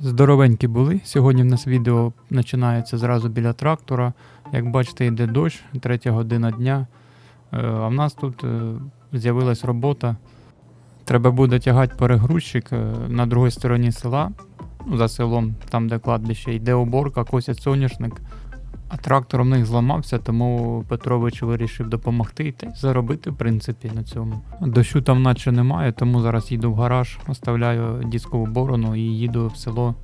Здоровенькі були. Сьогодні в нас відео починається зразу біля трактора. Як бачите, йде дощ, третя година дня. Е, А в нас тут е, з'явилась робота. Треба буде тягати перегрузчик е, на другій стороні села, за селом, там де кладбище, йде оборка, косять соняшник. А трактор у них зламався, тому Петрович вирішив допомогти та й заробити, в принципі, на цьому. Дощу там наче немає, тому зараз їду в гараж, оставляю дискову борону і їду в село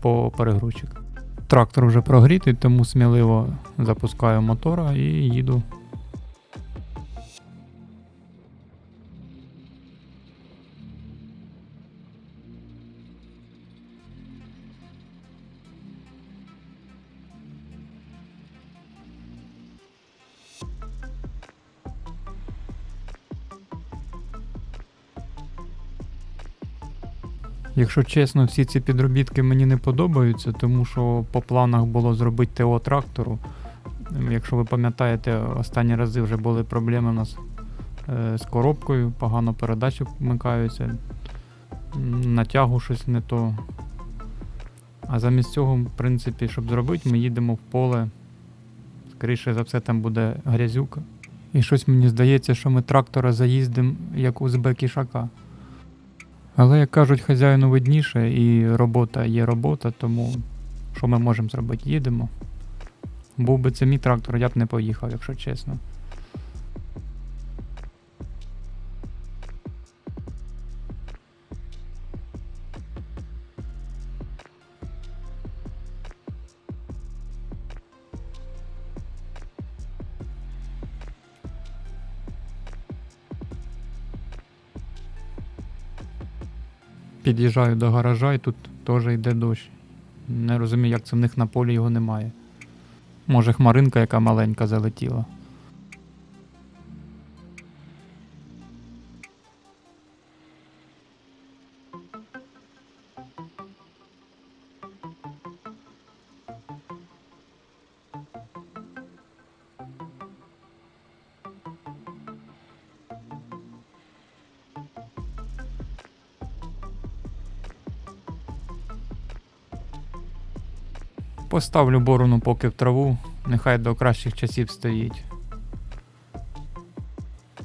по перегрузчик. Трактор вже прогрітий, тому сміливо запускаю мотора і їду. Якщо чесно, всі ці підробітки мені не подобаються, тому що по планах було зробити ТО трактору. Ем, Якщо ви пам'ятаєте, останні рази вже були проблеми у нас е, з коробкою, погано передачі вмикаються, м, на тягу щось не то. А замість цього, в принципі, щоб зробити, ми їдемо в поле. Скоріше за все, там буде грязюка. І щось мені здається, що ми трактора заїздимо як узбек ішака. Але, як кажуть, хазяїну видніше, і робота є робота, тому що ми можемо зробити? Їдемо. Був би це мій трактор, я б не поїхав, якщо чесно. Під'їжджаю до гаража і тут теж йде дощ. Не розумію, як це в них на полі його немає. Може, хмаринка, яка маленька залетіла. Поставлю борону поки в траву, нехай до кращих часів стоїть.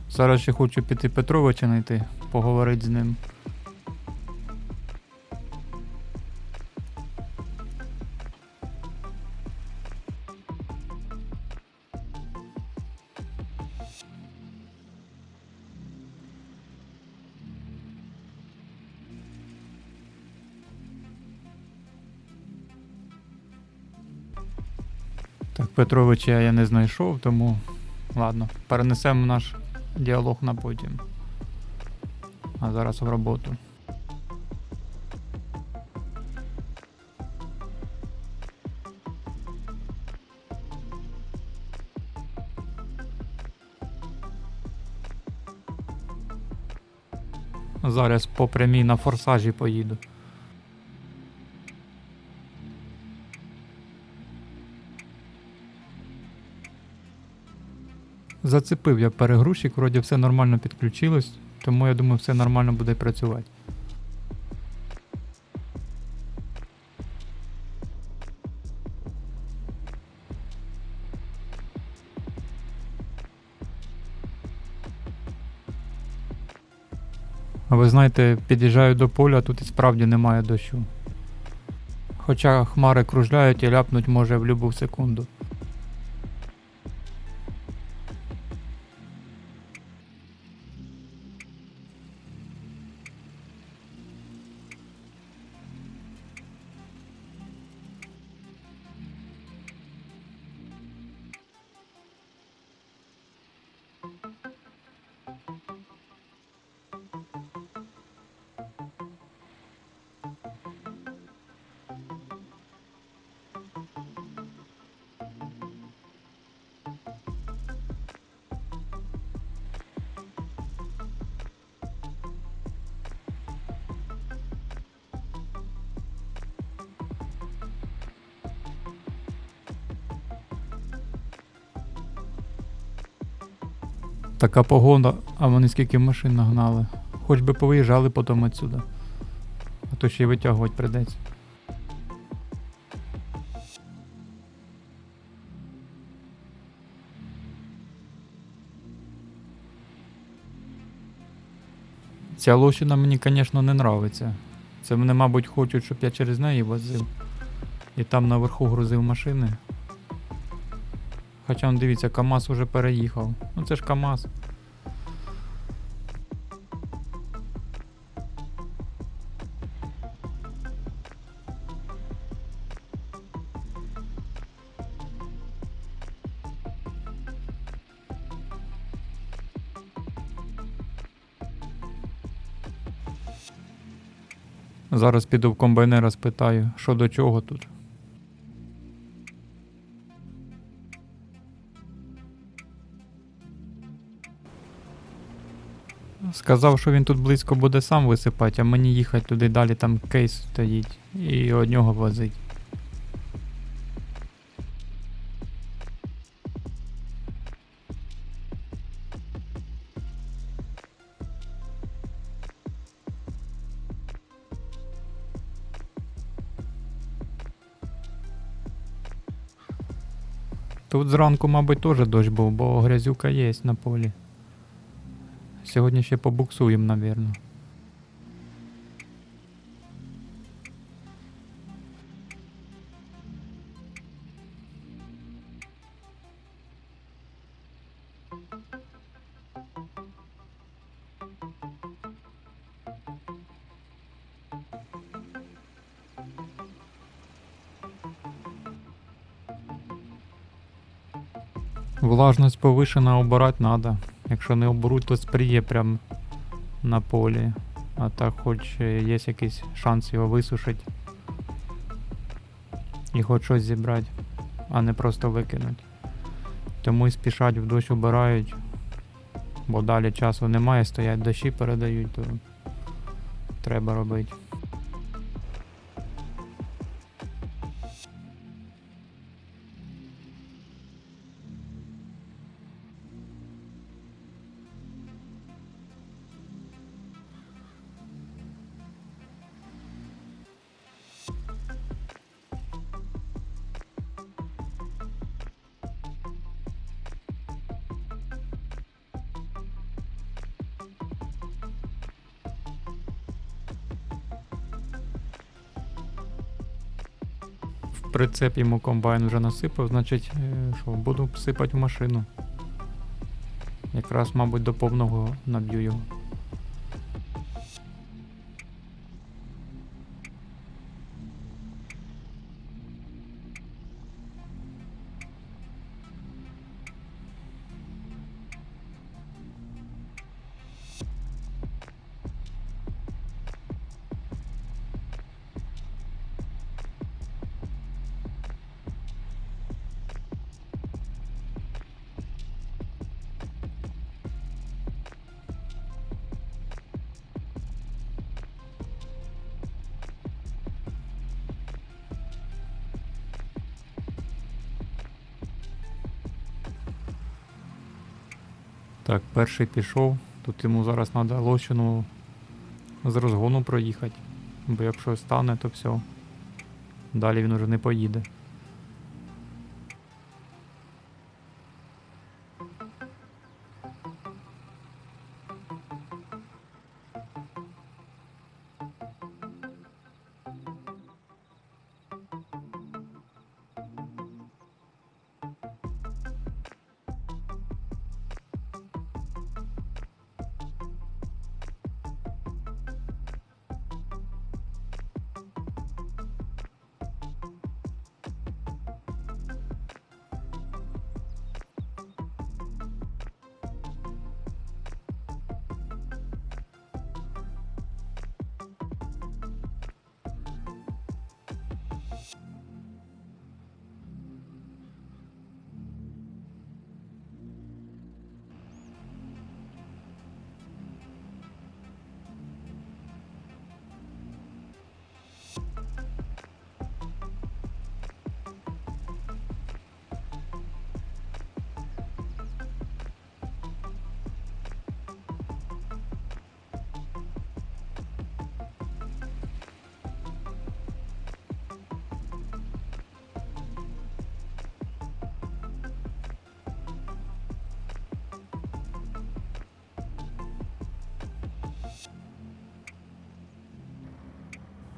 Зараз ще хочу піти Петровича знайти, поговорити з ним. Так, Петровича я не знайшов, тому ладно, перенесемо наш діалог на потім. А зараз в роботу. Зараз по прямій на форсажі поїду. Зацепив я перегрузчик, вроді все нормально підключилось, тому я думаю, все нормально буде працювати. А ви знаєте, під'їжджаю до поля, тут і справді немає дощу. Хоча хмари кружляють і ляпнуть може в будь-яку секунду. Така погода, а вони скільки машин нагнали. Хоч би повиїжджали потім відсюди. А то ще й витягувати придеться. Ця лощина мені, звісно, не нравиться. Це мене, мабуть, хочуть, щоб я через неї возив. І там наверху грузив машини. Хоча он, дивіться, КАМАЗ уже переїхав. Ну це ж КАМАЗ. Зараз піду в комбайнера спитаю, що до чого тут. Сказав, що він тут близько буде сам висипати, а мені їхати туди далі, там кейс стоїть, і од нього возить. Тут зранку, мабуть, теж дощ був, бо грязюка є на полі. Сьогодні ще побуксуємо, напевно. Влажність повишена, обирати треба. Якщо не оберуть, то спріє прям на полі. А так хоч е, є якийсь шанс його висушити. І хоч щось зібрати, а не просто викинути. Тому і спішать в дощ обирають, бо далі часу немає, стоять дощі передають, то треба робити. Прицеп йому комбайн вже насипав, значить, е, що, буду сипати в машину. Якраз, мабуть, до повного наб'ю його. Так, перший пішов. Тут йому зараз треба лощину з розгону проїхати. Бо якщо стане, то все. Далі він уже не поїде.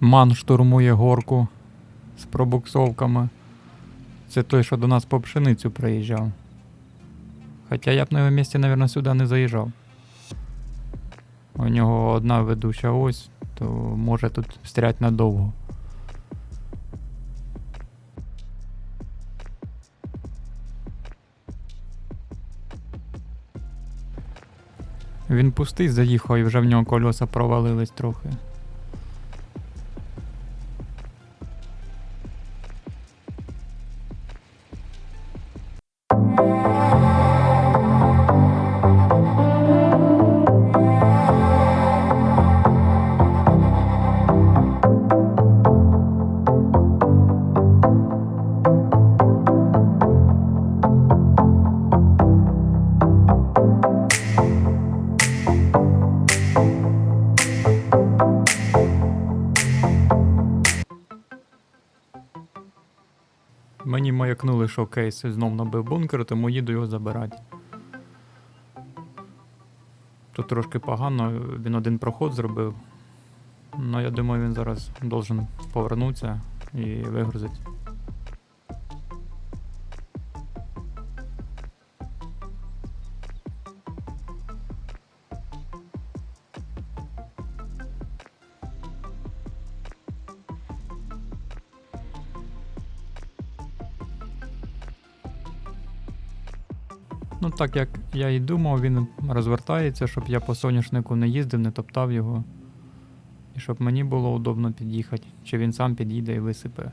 Ман штурмує горку з пробуксовками. Це той, що до нас по пшеницю приїжджав. Хоча я б на його місці, мабуть, сюди не заїжджав. У нього одна ведуча ось, то може тут встрять надовго. Він пустий заїхав і вже в нього кольоса провалились трохи. Маякнули, що кейс знов набив бункер, тому їду його забирати. Тут трошки погано, він один проход зробив. Ну, я думаю, він зараз должен повернутися і вигрузити. Ну, так як я і думав, він розвертається, щоб я по соняшнику не їздив, не топтав його. І щоб мені було удобно під'їхати, чи він сам під'їде і висипе.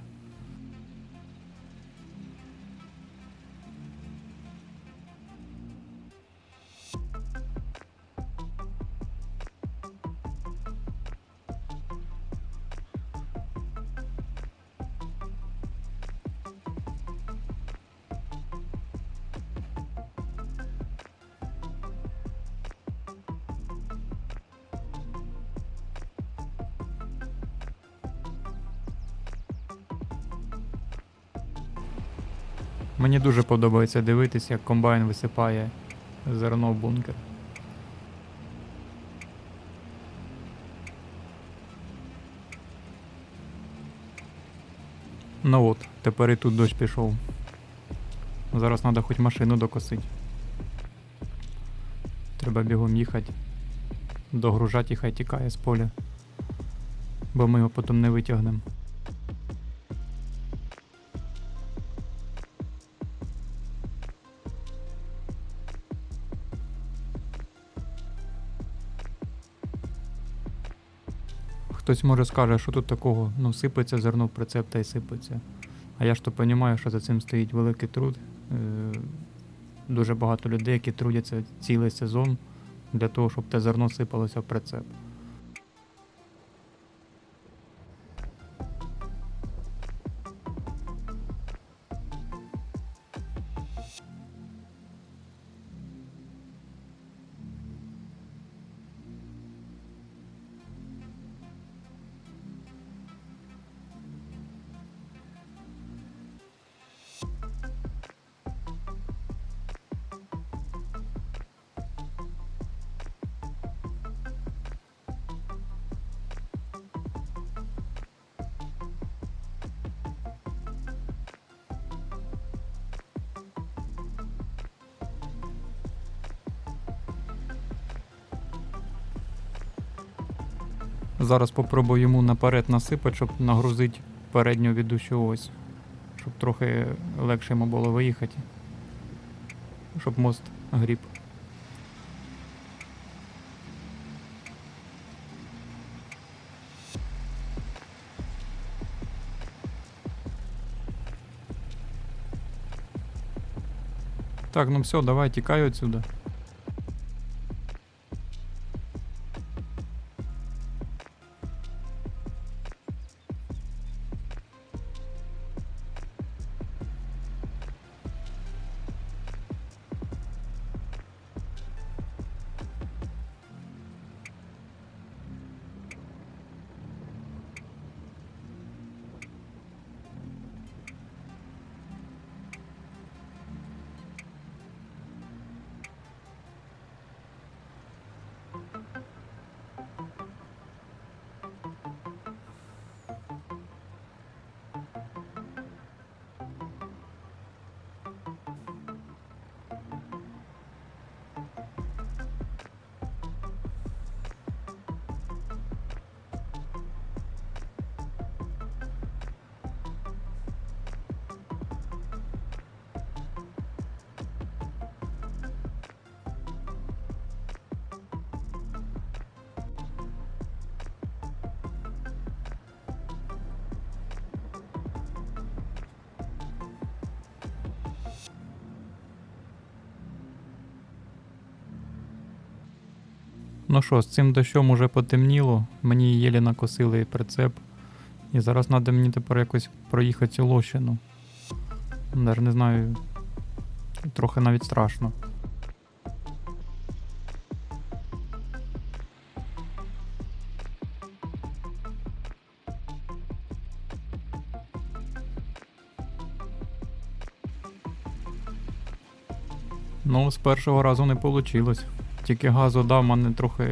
Мені дуже подобається дивитися, як комбайн висипає зерно в бункер. Ну от, тепер і тут дощ пішов. Зараз треба хоч машину докосити. Треба бігом їхати. Догружати і хай тікає з поля. Бо ми його потім не витягнемо. Хтось може скаже, що тут такого, ну сипеться зерно в прицеп та й сипеться. А я ж то розумію, що за цим стоїть великий труд. Е, Дуже багато людей, які трудяться цілий сезон для того, щоб те зерно сипалося в прицеп. Зараз попробую йому наперед насипати, щоб нагрузити передню ведучу ось. Щоб трохи легше йому було виїхати. Щоб мост гріб. Так, ну все, давай тікаю отсюда. Ну що, з цим дощом уже потемніло, мені єлі накосили прицеп. І зараз треба мені тепер якось проїхати лощину. Навіть не знаю, трохи навіть страшно. Ну, з першого разу не вийшло. Тільки газу дав, мене трохи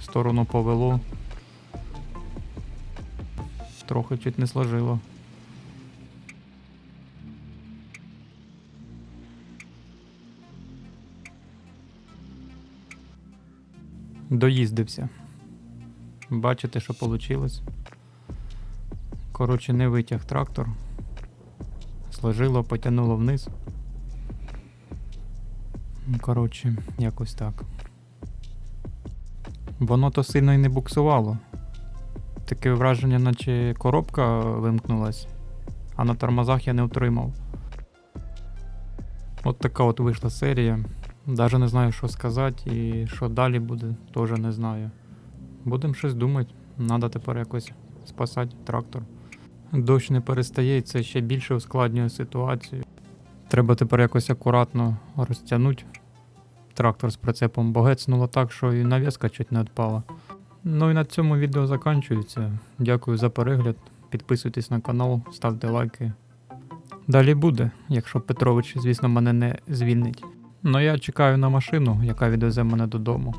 в сторону повело. Трохи чуть не сложило. Доїздився. Бачите, що вийшло. Коротше, не витяг трактор. Сложило, потягнуло вниз. Коротше, якось так. Воно то сильно і не буксувало. Таке враження, наче коробка вимкнулась, а на тормозах я не отримав. От така от вийшла серія. Даже не знаю, що сказати і що далі буде, теж не знаю. Будемо щось думати. Надо тепер якось спасати трактор. Дощ не перестає, і це ще більше ускладнює ситуацію. Треба тепер якось акуратно розтягнути трактор з прицепом, бо гецнуло так, що і навіска чуть не відпала. Ну і на цьому відео закінчується. Дякую за перегляд. Підписуйтесь на канал, ставте лайки. Далі буде, якщо Петрович, звісно, мене не звільнить. Ну я чекаю на машину, яка відвезе мене додому.